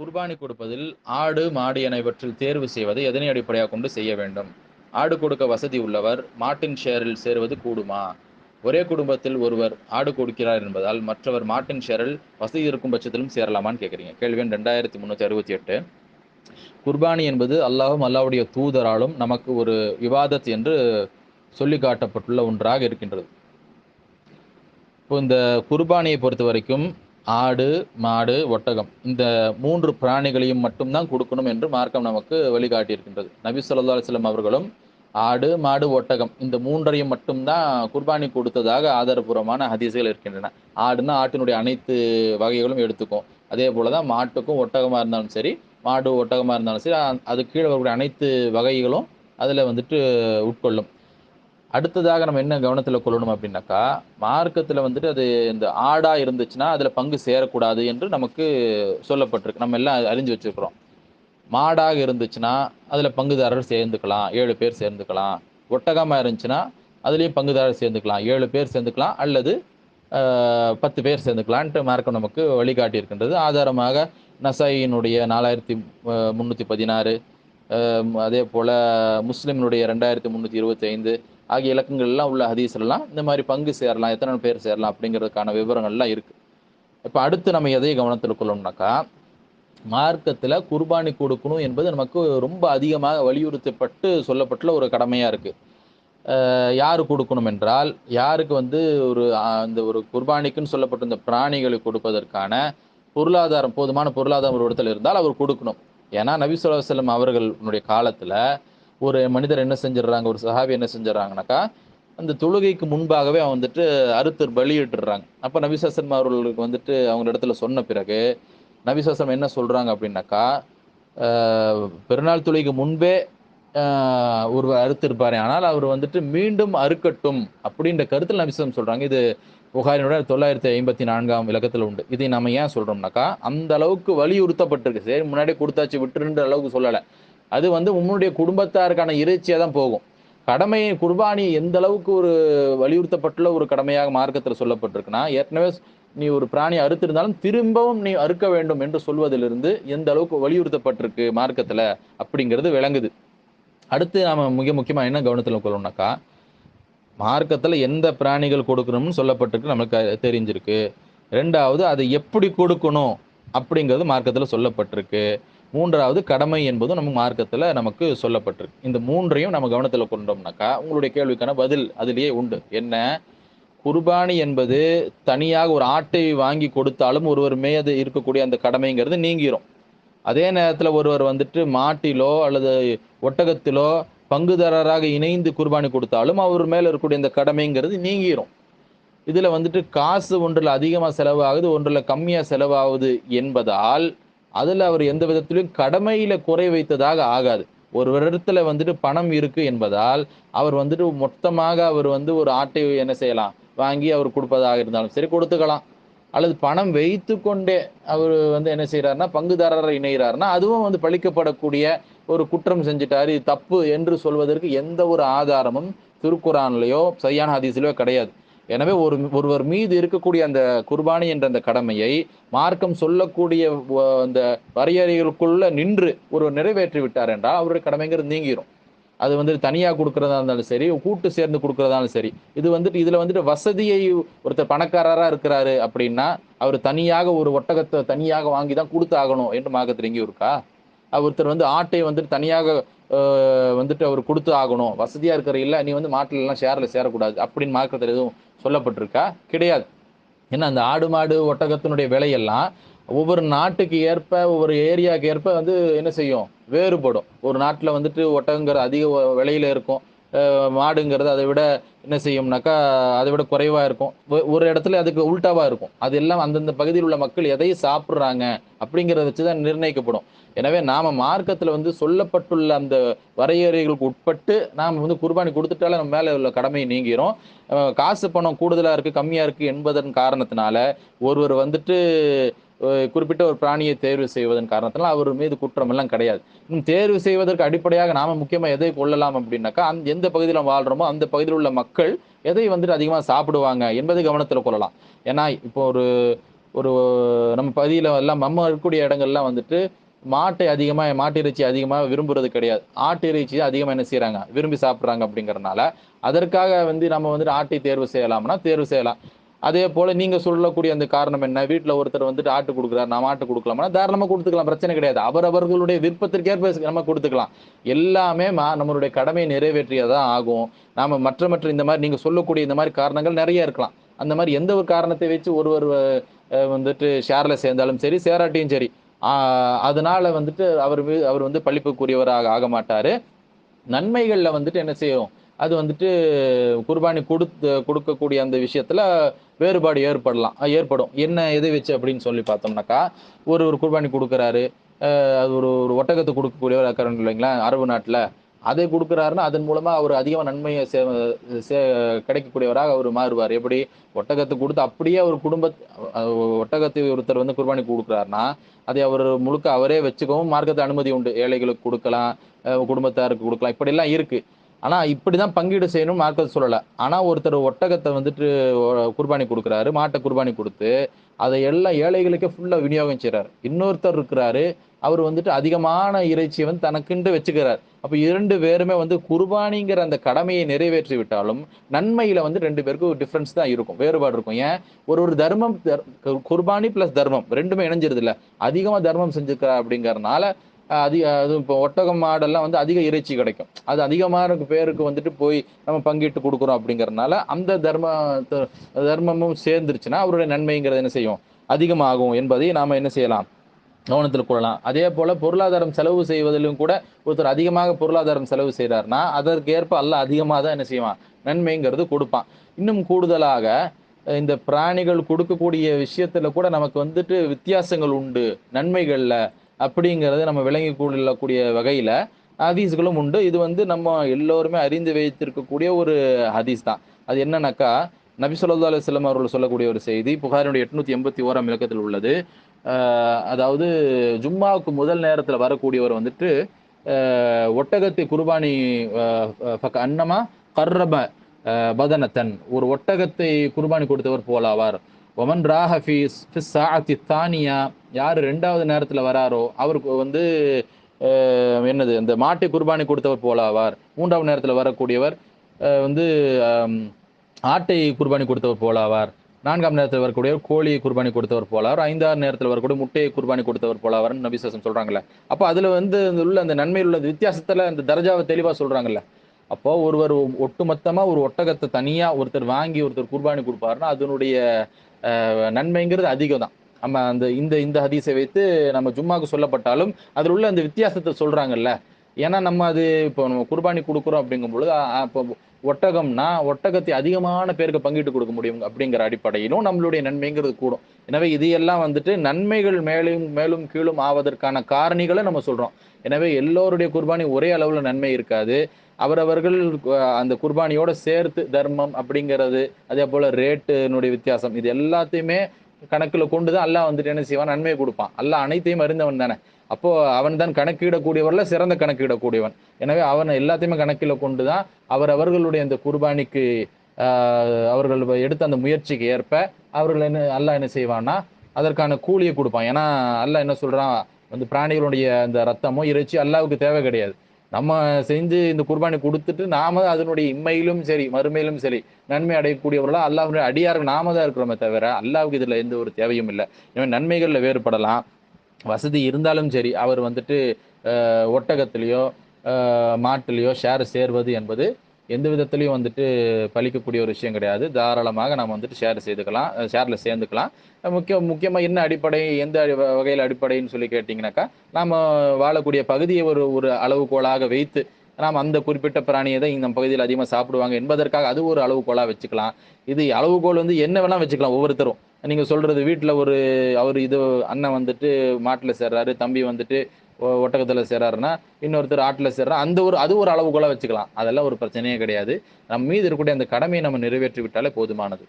குர்பானி கொடுப்பதில் ஆடு மாடு என இவற்றில் தேர்வு செய்வதை எதனை அடிப்படையாக கொண்டு செய்ய வேண்டும்? ஆடு கொடுக்க வசதி உள்ளவர் மாட்டின் ஷேரில் சேருவது கூடுமா? ஒரே குடும்பத்தில் ஒருவர் ஆடு கொடுக்கிறார் என்பதால் மற்றவர் மாட்டின் ஷேரில் வசதி இருக்கும் பட்சத்திலும் சேரலாமான்னு கேட்குறீங்க கேள்வி ரெண்டாயிரத்தி முந்நூற்றி அறுபத்தி எட்டு. குர்பானி என்பது அல்லாஹும் அல்லாவுடைய தூதராலும் நமக்கு ஒரு விவாதத் என்று சொல்லி காட்டப்பட்டுள்ள ஒன்றாக இருக்கின்றது. இப்போ இந்த குர்பானியை பொறுத்த வரைக்கும் ஆடு மாடு ஒட்டகம். இந்த மூன்று பிராணிகளையும் மட்டும்தான் கொடுக்கணும் என்று மார்க்கம் நமக்கு வழிகாட்டியிருக்கின்றது. நபி சொல்லா அலுவலம் அவர்களும் ஆடு மாடு ஒட்டகம் இந்த மூன்றையும் மட்டும்தான் குர்பானி கொடுத்ததாக ஆதாரபூர்வமான ஹதீசுகள் இருக்கின்றன. ஆடுனா ஆட்டினுடைய அனைத்து வகைகளும் எடுத்துக்கும். அதே போல தான் மாட்டுக்கும் ஒட்டகமாக இருந்தாலும் சரி மாடு ஒட்டகமாக இருந்தாலும் சரி அது கீழே வரக்கூடிய அனைத்து வகைகளும் அதில் வந்துட்டு உட்கொள்ளும். அடுத்ததாக நம்ம என்ன கவனத்தில் கொள்ளணும் அப்படின்னாக்கா மார்க்கத்தில் வந்துட்டு அது இந்த ஆடா இருந்துச்சுன்னா அதில் பங்கு சேரக்கூடாது என்று நமக்கு சொல்லப்பட்டிருக்கு. நம்ம எல்லாம் அறிஞ்சு வச்சுருக்கிறோம். மாடாக இருந்துச்சுன்னா அதில் பங்குதாரர் சேர்ந்துக்கலாம் ஏழு பேர் சேர்ந்துக்கலாம். ஒட்டகமாக இருந்துச்சுன்னா அதுலேயும் பங்குதாரர் சேர்ந்துக்கலாம் ஏழு பேர் சேர்ந்துக்கலாம் அல்லது பத்து பேர் சேர்ந்துக்கலான்ட்டு மார்க்கம் நமக்கு வழிகாட்டி இருக்கின்றது ஆதாரமாக நசாயினுடைய நாலாயிரத்தி முந்நூற்றி பதினாறு அதே போல் முஸ்லிமினுடைய ரெண்டாயிரத்தி முந்நூற்றி இருபத்தி ஐந்து ஆகிய இலக்கங்கள்லாம் உள்ள ஹதீஸ்லாம் இந்த மாதிரி பங்கு சேரலாம் எத்தனை பேர் சேரலாம் அப்படிங்கிறதுக்கான விவரங்கள்லாம் இருக்குது இப்போ அடுத்து நம்ம எதை கவனத்தில் கொள்ளணும்னாக்கா மார்க்கத்தில் குர்பானி கொடுக்கணும் என்பது நமக்கு ரொம்ப அதிகமாக வலியுறுத்தப்பட்டு சொல்லப்பட்டுள்ள ஒரு கடமையாக இருக்குது யார் கொடுக்கணும் என்றால் யாருக்கு வந்து ஒரு அந்த ஒரு குர்பானிக்குன்னு சொல்லப்பட்ட இந்த பிராணிகளை கொடுப்பதற்கான பொருளாதாரம் போதுமான பொருளாதாரம் ஒரு இடத்துல இருந்தால் அவர் கொடுக்கணும். ஏன்னா நபி ஸல்லல்லாஹு அலைஹி அவர்களுடைய காலத்தில் ஒரு மனிதர் என்ன செஞ்சிடுறாங்க ஒரு சஹாபி என்ன செஞ்சிடறாங்கனாக்கா அந்த தொழுகைக்கு முன்பாகவே அவன் வந்துட்டு அறுத்து பலியிட்டுறாங்க. அப்போ நபிசாசன் அவர்களுக்கு வந்துட்டு அவங்க இடத்துல சொன்ன பிறகு நபிசாசம் என்ன சொல்கிறாங்க அப்படின்னாக்கா பெருநாள் தொழுகைக்கு முன்பே ஆஹ், ஒருவர் அறுத்திருப்பாரு ஆனால் அவர் வந்துட்டு மீண்டும் அறுக்கட்டும் அப்படின்ற கருத்தில் நபிசாசம் சொல்கிறாங்க இது புகாரினோட தொள்ளாயிரத்தி ஐம்பத்தி நான்காம் விளக்கத்தில் உண்டு. இதை நம்ம ஏன் சொல்கிறோம்னாக்கா அந்த அளவுக்கு வலியுறுத்தப்பட்டிருக்கு. சரி முன்னாடியே கொடுத்தாச்சு விட்டுருன்ற அளவுக்கு சொல்லலை. அது வந்து உன்னுடைய குடும்பத்தாருக்கான இறைச்சியாக தான் போகும். கடமையை குர்பானி எந்த அளவுக்கு ஒரு வலியுறுத்தப்பட்டுள்ள ஒரு கடமையாக மார்க்கத்தில் சொல்லப்பட்டிருக்குன்னா ஏற்கனவே நீ ஒரு பிராணி அறுத்திருந்தாலும் திரும்பவும் நீ அறுக்க வேண்டும் என்று சொல்வதிலிருந்து எந்த அளவுக்கு வலியுறுத்தப்பட்டிருக்கு மார்க்கத்தில் அப்படிங்கிறது விளங்குது. அடுத்து நாம் மிக முக்கியமாக என்ன கவனத்தில் கொள்ளணும்னாக்கா மார்க்கத்தில் எந்த பிராணிகள் கொடுக்கணும்னு சொல்லப்பட்டிருக்கு நமக்கு தெரிஞ்சிருக்கு. ரெண்டாவது அதை எப்படி கொடுக்கணும் அப்படிங்கிறது மார்க்கத்தில் சொல்லப்பட்டிருக்கு. மூன்றாவது கடமை என்பதும் நம்ம மார்க்கத்தில் நமக்கு சொல்லப்பட்டிருக்கு. இந்த மூன்றையும் நம்ம கவனத்தில் கொண்டோம்னாக்கா உங்களுடைய கேள்விக்கான பதில் அதிலேயே உண்டு. என்ன? குர்பானி என்பது தனியாக ஒரு ஆட்டை வாங்கி கொடுத்தாலும் ஒருவர் மேது இருக்கக்கூடிய அந்த கடமைங்கிறது நீங்கிரும். அதே நேரத்தில் ஒருவர் வந்துட்டு மாட்டிலோ அல்லது ஒட்டகத்திலோ பங்குதாரராக இணைந்து குர்பானி கொடுத்தாலும் அவர் மேலே இருக்கக்கூடிய இந்த கடமைங்கிறது நீங்கிரும். இதில் வந்துட்டு காசு ஒன்றில் அதிகமாக செலவாகுது ஒன்றில் கம்மியாக செலவாகுது என்பதால் அதில் அவர் எந்த விதத்திலும் கடமையில் குறை வைத்ததாக ஆகாது. ஒரு இடத்துல வந்துட்டு பணம் இருக்கு என்பதால் அவர் வந்துட்டு மொத்தமாக அவர் வந்து ஒரு ஆட்டை என்ன செய்யலாம்? வாங்கி அவர் கொடுப்பதாக இருந்தாலும் சரி கொடுத்துக்கலாம். அல்லது பணம் வைத்து கொண்டே அவர் வந்து என்ன செய்கிறாருன்னா பங்குதாரரை இணைகிறாருன்னா அதுவும் வந்து பழிக்கப்படக்கூடிய ஒரு குற்றம் செஞ்சுட்டாரு. இது தப்பு என்று சொல்வதற்கு எந்த ஒரு ஆதாரமும் திருக்குறான்லையோ சரியான ஹதீஸ்லையோ கிடையாது. எனவே ஒரு ஒருவர் மீது இருக்கக்கூடிய அந்த குர்பானி என்ற அந்த கடமையை மார்க்கம் சொல்லக்கூடிய அந்த வரையறைகளுக்குள்ள நின்று ஒருவர் நிறைவேற்றி விட்டார் என்றால் அவருடைய கடமைங்கிறது நீங்கிரும். அது வந்துட்டு தனியாக கொடுக்கறதா இருந்தாலும் சரி கூட்டு சேர்ந்து கொடுக்கறதாலும் சரி. இது வந்துட்டு இதுல வந்துட்டு வசதியை ஒருத்தர் பணக்காரரா இருக்கிறாரு அப்படின்னா அவர் தனியாக ஒரு ஒட்டகத்தை தனியாக வாங்கி தான் கொடுத்தாகணும் என்று மார்க்கத்தில் எங்கேயும் இருக்கா? ஒருத்தர் வந்து ஆட்டை வந்துட்டு தனியாக வந்துட்டு அவர் கொடுத்து ஆகணும். வசதியா இருக்கிற இல்லை நீ வந்து மாட்டிலலாம் எல்லாம் ஷேர்ல சேரக்கூடாது அப்படின்னு மார்க்கத்தில் எதுவும் சொல்லப்பட்டிருக்கா? கிடையாது. ஏன்னா அந்த ஆடு மாடு ஒட்டகத்தினுடைய விலையெல்லாம் ஒவ்வொரு நாட்டுக்கு ஏற்ப ஒவ்வொரு ஏரியாவுக்கு ஏற்ப வந்து என்ன செய்யும்? வேறுபடும். ஒரு நாட்டில் வந்துட்டு ஒட்டகங்கிற அதிக விலையில் விலையில இருக்கும். மாடுங்கிறது அதை விட என்ன செய்யும்னாக்கா அதை விட குறைவாக இருக்கும். ஒ- ஒரு இடத்துல அதுக்கு உல்ட்டாவாக இருக்கும். அது எல்லாம் அந்தந்த பகுதியில் உள்ள மக்கள் எதை சாப்பிட்றாங்க அப்படிங்கிறத வச்சு தான் நிர்ணயிக்கப்படும். எனவே நாம் மார்க்கத்தில் வந்து சொல்லப்பட்டுள்ள அந்த வரையறைகளுக்கு உட்பட்டு நாம் வந்து குர்பானி கொடுத்துட்டாலே நம்ம மேலே உள்ள கடமை நீங்கிரும். காசு பணம் கூடுதலாக இருக்குது கம்மியாக இருக்குது என்பதன் காரணத்தினால ஒருவர் வந்துட்டு குறிப்பிட்ட ஒரு பிராணியை தேர்வு செய்வதன் காரணத்தினால் அவர் மீது குற்றம் எல்லாம் கிடையாது. இன்னும் தேர்வு செய்வதற்கு அடிப்படையாக நாம முக்கியமாக எதை கொள்ளலாம் அப்படின்னாக்கா அந்த எந்த பகுதியில் வாழ்றோமோ அந்த பகுதியில் உள்ள மக்கள் எதை வந்துட்டு அதிகமாக சாப்பிடுவாங்க என்பதை கவனத்தில் கொள்ளலாம். ஏன்னா இப்போ ஒரு ஒரு நம்ம பகுதியில் எல்லாம் நம்ம இருக்கக்கூடிய இடங்கள்லாம் வந்துட்டு மாட்டை அதிகமாக மாட்டு இறைச்சி அதிகமாக விரும்புறது கிடையாது. ஆட்டு இறைச்சி தான் அதிகமாக என்ன செய்கிறாங்க விரும்பி சாப்பிட்றாங்க அப்படிங்கறதுனால அதற்காக வந்து நம்ம வந்துட்டு ஆட்டை தேர்வு செய்யலாம்னா தேர்வு செய்யலாம். அதே போல் நீங்கள் சொல்லக்கூடிய அந்த காரணம் என்ன? வீட்டில் ஒருத்தர் வந்துட்டு ஆட்டு கொடுக்குறாரு நான் ஆட்டு கொடுக்கலாமா? தாராளமாக கொடுத்துக்கலாம் பிரச்சனை கிடையாது. அவரவர்களுடைய விருப்பத்திற்கேற்ப நம்ம கொடுத்துக்கலாம். எல்லாமே மா நம்மளுடைய கடமையை நிறைவேற்றியதான் ஆகும். நாம மற்ற மற்ற இந்த மாதிரி நீங்கள் சொல்லக்கூடிய இந்த மாதிரி காரணங்கள் நிறைய இருக்கலாம். அந்த மாதிரி எந்த ஒரு காரணத்தை வச்சு ஒருவர் வந்துட்டு ஷேரில் சேர்ந்தாலும் சரி சேராட்டியும் சரி அதனால வந்துட்டு அவர் வி- அவர் வந்து பழிப்புக்குரியவராக ஆக மாட்டாரு. நன்மைகளில் வந்துட்டு என்ன செய்யும்? அது வந்துட்டு குர்பானி கொடுத்து கொடுக்கக்கூடிய அந்த விஷயத்துல வேறுபாடு ஏற்படலாம் ஏற்படும். என்ன எதை வச்சு அப்படின்னு சொல்லி பார்த்தோம்னாக்கா ஒரு ஒரு குர்பானி கொடுக்குறாரு அது ஒரு ஒரு ஒட்டகத்தை கொடுக்கக்கூடியவர் இருக்கிறாங்க இல்லைங்களா அரபு நாட்டில். அதை கொடுக்குறாருன்னா அதன் மூலமாக அவர் அதிகமாக நன்மையை சே சே- கிடைக்கக்கூடியவராக அவர் மாறுவார். எப்படி? ஒட்டகத்தை கொடுத்து அப்படியே அவர் குடும்ப ஒட்டகத்தை ஒருத்தர் வந்து குர்பானி கொடுக்குறாருன்னா அதை அவர் முழுக்க அவரே வச்சுக்கவும் மார்க்கத்தை அனுமதி உண்டு. ஏழைகளுக்கு கொடுக்கலாம் குடும்பத்தாருக்கு கொடுக்கலாம். இப்படிலாம் ஆனால் இப்படி தான் பங்கீடு செய்யணும் மார்க்கத்தை சொல்லலை. ஆனால் ஒருத்தர் ஒட்டகத்தை வந்துட்டு குர்பானி கொடுக்குறாரு மாட்டை குர்பானி கொடுத்து அதை எல்லாம் ஏழைகளுக்கே ஃபுல்லாக விநியோகம் செய்கிறார் இன்னொருத்தர் இருக்கிறாரு அவர் வந்துட்டு அதிகமான இறைச்சியை வந்து தனக்குண்டு வச்சுக்கிறார். அப்போ இரண்டு பேருமே வந்து குர்பானிங்கிற அந்த கடமையை நிறைவேற்றி விட்டாலும் நன்மையில் வந்து ரெண்டு பேருக்கும் டிஃப்ரென்ஸ் தான் இருக்கும் வேறுபாடு இருக்கும். ஏன்? ஒரு ஒரு தர்மம் தர்- கு- குர்பானி ப்ளஸ் தர்மம் ரெண்டுமே இணைஞ்சிருது இல்லை அதிகமாக தர்மம் செஞ்சுக்கிறார் அப்படிங்கிறனால அதிக அது இப்போ ஒட்டகம் மாடெல்லாம் வந்து அதிக இறைச்சி கிடைக்கும். அது அதிகமான பேருக்கு வந்துட்டு போய் நம்ம பங்கிட்டு கொடுக்குறோம் அப்படிங்கறதுனால அந்த தர்ம தர்மமும் சேர்ந்துருச்சுன்னா அவருடைய நன்மைங்கிறது என்ன செய்யும்? அதிகமாகும் என்பதை நாம் என்ன செய்யலாம்? கவனத்தில் கொள்ளலாம். அதே போல பொருளாதாரம் செலவு செய்வதிலும் கூட ஒருத்தர் அதிகமாக பொருளாதாரம் செலவு செய்கிறார்னா அதற்கேற்ப அல்ல அதிகமாக தான் என்ன செய்வான்? நன்மைங்கிறது கொடுப்பான். இன்னும் கூடுதலாக இந்த பிராணிகள் கொடுக்கக்கூடிய விஷயத்துல கூட நமக்கு வந்துட்டு வித்தியாசங்கள் உண்டு. நன்மைகளில் அப்படிங்கிறத நம்ம விளங்கி கொள்ளக்கூடிய வகையில ஹதீஸ்களும் உண்டு. இது வந்து நம்ம எல்லோருமே அறிந்து வைத்திருக்கக்கூடிய ஒரு ஹதீஸ் தான். அது என்னன்னாக்கா நபி சொல்லா அலுவலம் அவர்கள் சொல்லக்கூடிய ஒரு செய்தி புகாரினுடைய எட்நூத்தி எண்பத்தி ஓராம் இலக்கத்தில் உள்ளது. அதாவது ஜும்மாவுக்கு முதல் நேரத்தில் வரக்கூடியவர் வந்துட்டு ஒட்டகத்தை குர்பானி பக்க அன்னமா கர்ரப பதனத்தன். ஒரு ஒட்டகத்தை குர்பானி கொடுத்தவர் போலாவார். ஒமன் ராஹ ஃபீஸ் ஃபிஸ் தானியா யார் ரெண்டாவது நேரத்தில் வராரோ அவருக்கு வந்து என்னது இந்த மாட்டை குர்பானி கொடுத்தவர் போலாவார் மூன்றாவது நேரத்தில் வரக்கூடியவர் வந்து ஆட்டை குர்பானி கொடுத்தவர் போலாவார் நான்காம் நேரத்தில் வரக்கூடியவர் கோழியை குர்பானி கொடுத்தவர் போலாவார் ஐந்தாறு நேரத்தில் வரக்கூடிய முட்டையை குர்பானி கொடுத்தவர் போலாவார்னு நபிசாசம் சொல்கிறாங்கல்ல அப்போ அதில் வந்து இந்த உள்ள அந்த நன்மையில் உள்ள வித்தியாசத்தில் அந்த தர்ஜாவை தெளிவாக சொல்கிறாங்கல்ல அப்போ ஒருவர் ஒட்டுமொத்தமா ஒரு ஒட்டகத்தை தனியா ஒருத்தர் வாங்கி ஒருத்தர் குர்பானி கொடுப்பாருன்னா அதனுடைய நன்மைங்கிறது அதிகம் தான் நம்ம அந்த இந்த இந்த ஹதீஸை வைத்து நம்ம ஜும்மாக்கு சொல்லப்பட்டாலும் அதில் உள்ள அந்த வித்தியாசத்தை சொல்றாங்கல்ல. ஏன்னா நம்ம அது இப்போ நம்ம குர்பானி கொடுக்குறோம் அப்படிங்கும் பொழுது இப்போ ஒட்டகம்னா ஒட்டகத்தை அதிகமான பேருக்கு பங்கிட்டு கொடுக்க முடியும் அப்படிங்கிற அடிப்படையிலும் நம்மளுடைய நன்மைங்கிறது கூடும். எனவே இது எல்லாம் வந்துட்டு நன்மைகள் மேலும் மேலும் கீழும் ஆவதற்கான காரணிகளை நம்ம சொல்றோம். எனவே எல்லோருடைய குர்பானி ஒரே அளவுல நன்மை இருக்காது. அவரவர்கள் அந்த குர்பானியோட சேர்த்து தர்மம் அப்படிங்கிறது அதே போல ரேட்டுனுடைய வித்தியாசம் இது எல்லாத்தையுமே கணக்குல கொண்டு தான் அல்லாஹ் வந்துட்டு என்ன செய்வான்? நன்மையை கொடுப்பான். அல்லாஹ் அனைத்தையும் அறிந்தவன் தானே. அப்போ அவன் தான் கணக்கிடக்கூடியவர்ல சிறந்த கணக்கிடக்கூடியவன். எனவே அவன் எல்லாத்தையுமே கணக்கில் கொண்டு தான் அவர் அவர்களுடைய அந்த குர்பானிக்கு ஆஹ், அவர்கள் எடுத்த அந்த முயற்சிக்கு ஏற்ப அவர்கள் என்ன அல்லாஹ் என்ன செய்வான்னா அதற்கான கூலியை கொடுப்பான். ஏன்னா அல்லாஹ் என்ன சொல்றான்? வந்து பிராணிகளுடைய அந்த ரத்தமோ இறைச்சி அல்லாவுக்கு தேவை கிடையாது. நம்ம செஞ்சு இந்த குர்பானை கொடுத்துட்டு நாம அதனுடைய இம்மையிலும் சரி மறுமையிலும் சரி நன்மை அடையக்கூடியவர்களா அல்லாஹுடைய அடியார்கள் நாம தான் இருக்கிறோமே தவிர அல்லாவுக்கு இதுல எந்த ஒரு தேவையும் இல்லை. இவன் நன்மைகள்ல வேறுபடலாம். வசதி இருந்தாலும் சரி அவர் வந்துட்டு அஹ், ஒட்டகத்திலேயோ மாட்டுலேயோ ஷேர் சேர்வது என்பது எந்த விதத்துலையும் வந்துட்டு பழிக்கக்கூடிய ஒரு விஷயம் கிடையாது. தாராளமாக நம்ம வந்துட்டு ஷேர் செய்துக்கலாம். ஷேரில் சேர்ந்துக்கலாம். முக்கிய முக்கியமாக என்ன அடிப்படை எந்த அடி- வகையில் அடிப்படைன்னு சொல்லி கேட்டிங்கனாக்கா நாம் வாழக்கூடிய பகுதியை ஒரு ஒரு அளவுகோலாக வைத்து நாம் அந்த குறிப்பிட்ட பிராணியை தான் இந்த பகுதியில் அதிகமாக சாப்பிடுவாங்க என்பதற்காக அது ஒரு அளவுகோலாக வச்சுக்கலாம். இது அளவுகோல் வந்து என்ன வேணால் வச்சுக்கலாம் ஒவ்வொருத்தரும். நீங்கள் சொல்கிறது வீட்டில் ஒரு அவர் இது அண்ணன் வந்துட்டு மாட்டில் சேர்றாரு தம்பி வந்துட்டு ஒட்டகத்தில் சேர்றாருன்னா இன்னொருத்தர் ஆட்டுல சேர்றா அந்த ஒரு அது ஒரு அளவுகோலாக வச்சுக்கலாம். அதெல்லாம் ஒரு பிரச்சனையே கிடையாது. நம்ம மீது இருக்கக்கூடிய அந்த கடமையை நம்ம நிறைவேற்றி விட்டாலே போதுமானது.